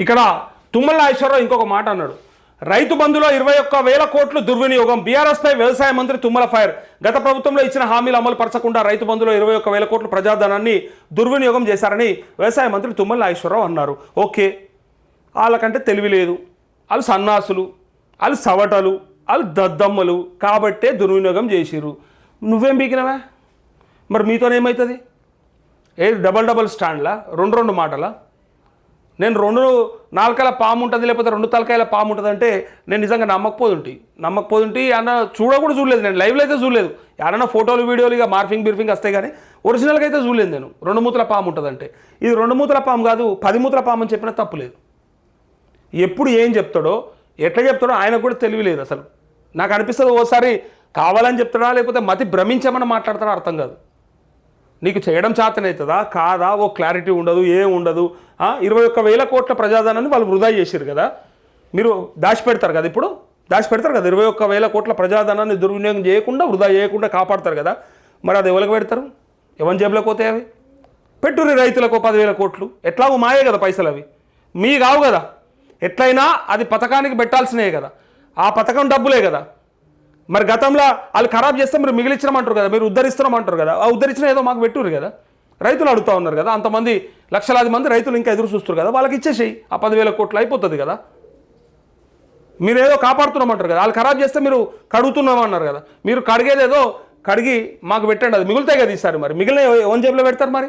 ఇక్కడ తుమ్మల నాగేశ్వరరావు ఇంకొక మాట అన్నాడు. రైతు బంధులో ఇరవై ఒక్క వేల కోట్లు దుర్వినియోగం. బీఆర్ఎస్పై వ్యవసాయ మంత్రి తుమ్మల ఫైర్. గత ప్రభుత్వంలో ఇచ్చిన హామీలు అమలు పరచకుండా రైతు బంధులో ఇరవై ఒక్క వేల కోట్లు ప్రజాధనాన్ని దుర్వినియోగం చేశారని వ్యవసాయ మంత్రి తుమ్మల నాగేశ్వరరావు అన్నారు. ఓకే. వాళ్ళకంటే తెలివి లేదు. వాళ్ళు సన్నాసులు. వాళ్ళు సవటలు. వాళ్ళు దద్దమ్మలు. కాబట్టే దుర్వినియోగం చేసిరు నువ్వేం బీకినవా మరి మీతోనేమవుతుంది ఏ డబల్ డబల్ స్టాండ్లా? రెండు రెండు మాటలా? నేను రెండు నాలుకల పాము ఉంటుంది లేకపోతే రెండు తలకాయల పాము ఉంటుంది అంటే నేను నిజంగా నమ్మకపోతుంటి నమ్మకపోతుంటి అన్న చూడ కూడా చూడలేదు నేను లైవ్లో అయితే చూడలేదు. ఏమన్నా ఫోటోలు వీడియోలు ఇక మార్ఫింగ్ బిర్ఫింగ్ వస్తాయి కానీ ఒరిజినల్గా అయితే చూడలేదు నేను. రెండు మూతల పాము ఉంటుందంటే. ఇది రెండు మూతల పాము కాదు పది మూతల పాము అని చెప్పినా తప్పులేదు ఎప్పుడు ఏం చెప్తాడో ఎట్లా చెప్తాడో ఆయనకు కూడా తెలియలేదు అసలు. నాకు అనిపిస్తుంది ఓసారి కావాలని చెప్తాడా లేకపోతే మతి భ్రమించమని మాట్లాడతాడో అర్థం కాదు. నీకు చేయడం చేతనవుతుందా కాదా? ఓ క్లారిటీ ఉండదు ఏం ఉండదు. ఇరవై ఒక్క వేల కోట్ల ప్రజాధనాన్ని వాళ్ళు వృధా చేశారు కదా? మీరు దాచిపెడతారు కదా ఇప్పుడు? దాచిపెడతారు కదా? ఇరవై ఒక్క వేల కోట్ల ప్రజాధనాన్ని దుర్వినియోగం చేయకుండా వృధా చేయకుండా కాపాడతారు కదా? మరి అది ఎవరికి పెడతారు? ఎవరి జేబులకు పోతాయి అవి? పెట్టుర్రి రైతులకు పదివేల కోట్లు. ఎట్లాగో మాయే కదా పైసలు అవి? మీ కావు కదా? ఎట్లయినా అది పథకానికి పెట్టాల్సినవే కదా? ఆ పథకం డబ్బులే కదా? మరి గతంలో వాళ్ళు ఖరాబ్ చేస్తే మీరు మిగిలించమంటారు కదా మీరు ఉద్ధరిస్తున్నామంటారు కదా ఆ ఉద్ధరించిన ఏదో మాకు పెట్టురు కదా. రైతులు అడుగుతా ఉన్నారు కదా అంతమంది లక్షలాది మంది రైతులు ఇంకా ఎదురు చూస్తారు కదా వాళ్ళకి ఇచ్చేసేయి ఆ పదివేల కోట్లు అయిపోతుంది కదా. మీరు ఏదో కాపాడుతున్నామంటారు కదా వాళ్ళు ఖరాబ్ చేస్తే మీరు కడుగుతున్నామన్నారు కదా. మీరు కడిగేది ఏదో కడిగి మాకు పెట్టండి అది మిగులుతాయి కదా ఈసారి మరి. మిగిలిన ఎవరి జేబులో పెడతారు మరి?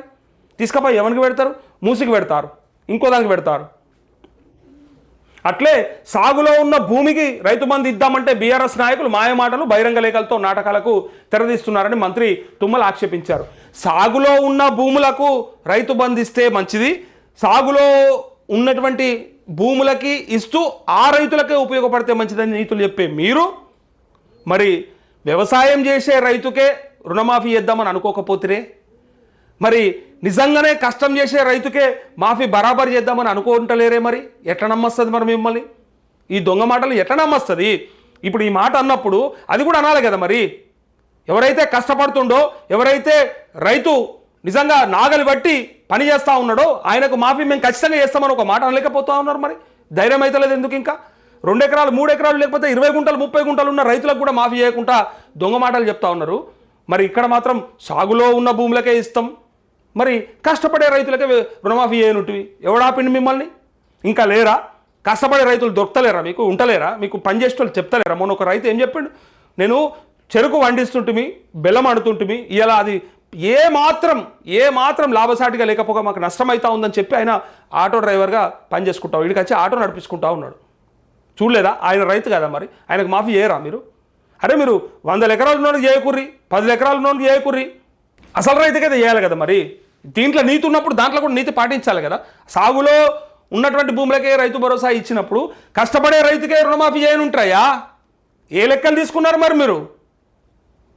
తీసుకపోయి ఎవరికి పెడతారు? మూసికి పెడతారు ఇంకో దానికి పెడతారు. అట్లే సాగులో ఉన్న భూమికి రైతు బంధు ఇద్దామంటే బీఆర్ఎస్ నాయకులు మాయమాటలు బహిరంగ లేఖలతో నాటకాలకు తెరదీస్తున్నారని మంత్రి తుమ్మల ఆక్షేపించారు. సాగులో ఉన్న భూములకు రైతు బంధు ఇస్తే మంచిది. సాగులో ఉన్నటువంటి భూములకి ఇస్తూ ఆ రైతులకే ఉపయోగపడితే మంచిదని నీతులు చెప్పే మీరు మరి వ్యవసాయం చేసే రైతుకే రుణమాఫీ చేద్దామని అనుకోకపోతే మరి నిజంగానే కష్టం చేసే రైతుకే మాఫీ బరాబర్ చేద్దామని అనుకుంటలేరే మరి? ఎట్లా నమ్మస్తుంది మరి మిమ్మల్ని? ఈ దొంగ మాటలు ఎట్లా నమ్మస్తుంది? ఇప్పుడు ఈ మాట అన్నప్పుడు అది కూడా అనాలి కదా మరి? ఎవరైతే కష్టపడుతుండో ఎవరైతే రైతు నిజంగా నాగలి బట్టి పని చేస్తూ ఉన్నాడో ఆయనకు మాఫీ మేము ఖచ్చితంగా చేస్తామని ఒక మాట అనలేకపోతా ఉన్నారు మరి? ధైర్యం అయితే లేదు ఎందుకు ఇంకా? రెండు ఎకరాలు మూడు ఎకరాలు లేకపోతే ఇరవై గుంటలు ముప్పై గుంటలు ఉన్న రైతులకు కూడా మాఫీ చేయకుండా దొంగ మాటలు చెప్తా ఉన్నారు. మరి ఇక్కడ మాత్రం సాగులో ఉన్న భూములకే ఇస్తాం మరి కష్టపడే రైతులకే రుణమాఫీ చేయనుంటివి. ఎవడాపిండి మిమ్మల్ని? ఇంకా లేరా? కష్టపడే రైతులు దొరకలేరా మీకు? ఉంటలేరా? మీకు పనిచేసే వాళ్ళు చెప్తలేరా? మొన్న ఒక రైతు ఏం చెప్పిండు? నేను చెరుకు వండిస్తుంటుమి బెల్లం అడుతుంటిమి ఇలా అది ఏ మాత్రం ఏ మాత్రం లాభసాటిగా లేకపోగా మాకు నష్టం ఉందని చెప్పి ఆయన ఆటో డ్రైవర్గా పని చేసుకుంటాం వీడికి వచ్చి ఆటో నడిపించుకుంటా ఉన్నాడు. చూడలేదా? ఆయన రైతు కదా మరి. ఆయనకు మాఫీ చేయరా మీరు? అరే మీరు వందల ఎకరాలు ఉన్నోడికి చేయకుర్రి పది ఎకరాలు ఉన్నోడికి చేయకుర్రి. అసలు రైతుకైతే చేయాలి కదా మరి? దీంట్లో నీతి ఉన్నప్పుడు దాంట్లో కూడా నీతి పాటించాలి కదా. సాగులో ఉన్నటువంటి భూములకే రైతు భరోసా ఇచ్చినప్పుడు కష్టపడే రైతుకే రుణమాఫీ చేయనుంటాయా? ఏ లెక్కలు తీసుకున్నారు మరి మీరు?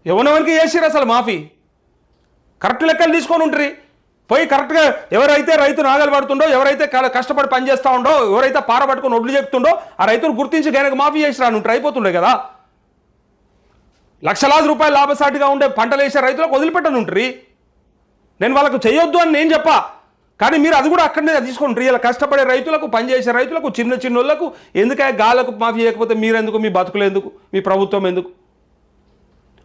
ఎవరెవరికి చేసిరు అసలు మాఫీ. కరెక్ట్ లెక్కలు తీసుకొని ఉంటారు. పోయి కరెక్ట్గా ఎవరైతే రైతు నాగలు పడుతుండో ఎవరైతే కష్టపడి పనిచేస్తూ ఉండో ఎవరైతే పార పట్టుకొని ఒడ్లు చెప్తుండో ఆ రైతును గుర్తించి గైనకు మాఫీ చేసి రానుంటారు అయిపోతుండే కదా. లక్షలాది రూపాయలు లాభసాటిగా ఉండే పంటలు వేసే రైతులకు వదిలిపెట్టనుంటారు. నేను వాళ్ళకు చేయొద్దు అని నేను చెప్పా. కానీ మీరు అది కూడా అక్కడనే తీసుకోండి. ఇలా కష్టపడే రైతులకు పనిచేసే రైతులకు చిన్న చిన్నోళ్ళకు ఎందుకే గాలకు మాఫీ చేయకపోతే మీరెందుకు? మీ బతుకులు ఎందుకు? మీ ప్రభుత్వం ఎందుకు?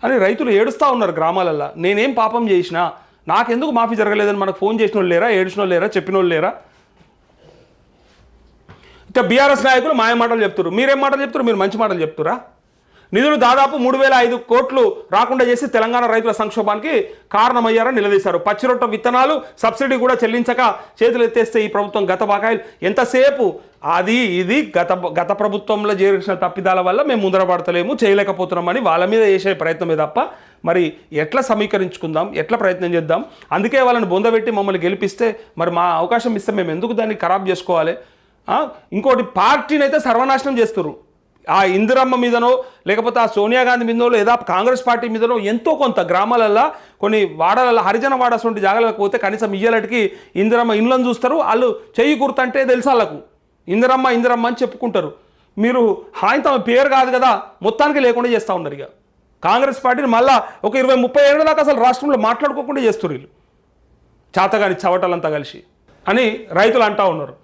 అని రైతులు ఏడుస్తూ ఉన్నారు గ్రామాలల్లో. నేనేం పాపం చేసినా నాకెందుకు మాఫీ జరగలేదని? మనకు ఫోన్ చేసిన వాళ్ళు లేరా? ఏడిచిన వాళ్ళు లేరా? చెప్పిన వాళ్ళు లేరా? ఇంకా బీఆర్ఎస్ నాయకులు మాయ మాటలు చెప్తారు మీరేం మాటలు చెప్తారు మీరు మంచి మాటలు చెప్తారా నిధులు దాదాపు మూడు వేల ఐదు కోట్లు రాకుండా చేసి తెలంగాణ రైతుల సంక్షోభానికి కారణమయ్యారని నిలదీశారు. పచ్చిరొట్ట విత్తనాలు సబ్సిడీ కూడా చెల్లించక చేతులు ఎత్తేస్తే ఈ ప్రభుత్వం గత బకాయిలు. ఎంతసేపు? అది ఇది గత గత ప్రభుత్వంలో చేసిన తప్పిదాల వల్ల మేము ముందరపడతలేము చేయలేకపోతున్నామని వాళ్ళ మీద చేసే ప్రయత్నమే తప్ప మరి ఎట్లా సమీకరించుకుందాం ఎట్లా ప్రయత్నం చేద్దాం? అందుకే వాళ్ళని బొందబెట్టి మమ్మల్ని గెలిపిస్తే మరి మా అవకాశం ఇస్తే మేము ఎందుకు దాన్ని ఖరాబ్ చేసుకోవాలి? ఇంకోటి పార్టీని అయితే సర్వనాశనం చేస్తున్నారు ఆ ఇందిరమ్మ మీదనో లేకపోతే ఆ సోనియా గాంధీ మీదనో లేదా కాంగ్రెస్ పార్టీ మీదనో ఎంతో కొంత గ్రామాలల్లో కొన్ని వాడలలో హరిజన వాడటువంటి జాగాలకు పోతే కనీసం ఇయ్యలటికి ఇందిరమ్మ ఇండ్లను చూస్తారు. వాళ్ళు చెయ్యి గుర్తంటే తెలుసు వాళ్ళకు. ఇందిరమ్మ ఇందిరమ్మ అని చెప్పుకుంటారు. మీరు హాయి తమ పేరు కాదు కదా మొత్తానికి లేకుండా చేస్తూ ఉన్నారు ఇక. కాంగ్రెస్ పార్టీని మళ్ళా ఒక ఇరవై ముప్పై ఏళ్ళ దాకా అసలు రాష్ట్రంలో మాట్లాడుకోకుండా చేస్తారు వీళ్ళు. చేతగాని చవటలంతా కలిసి అని రైతులు అంటా ఉన్నారు.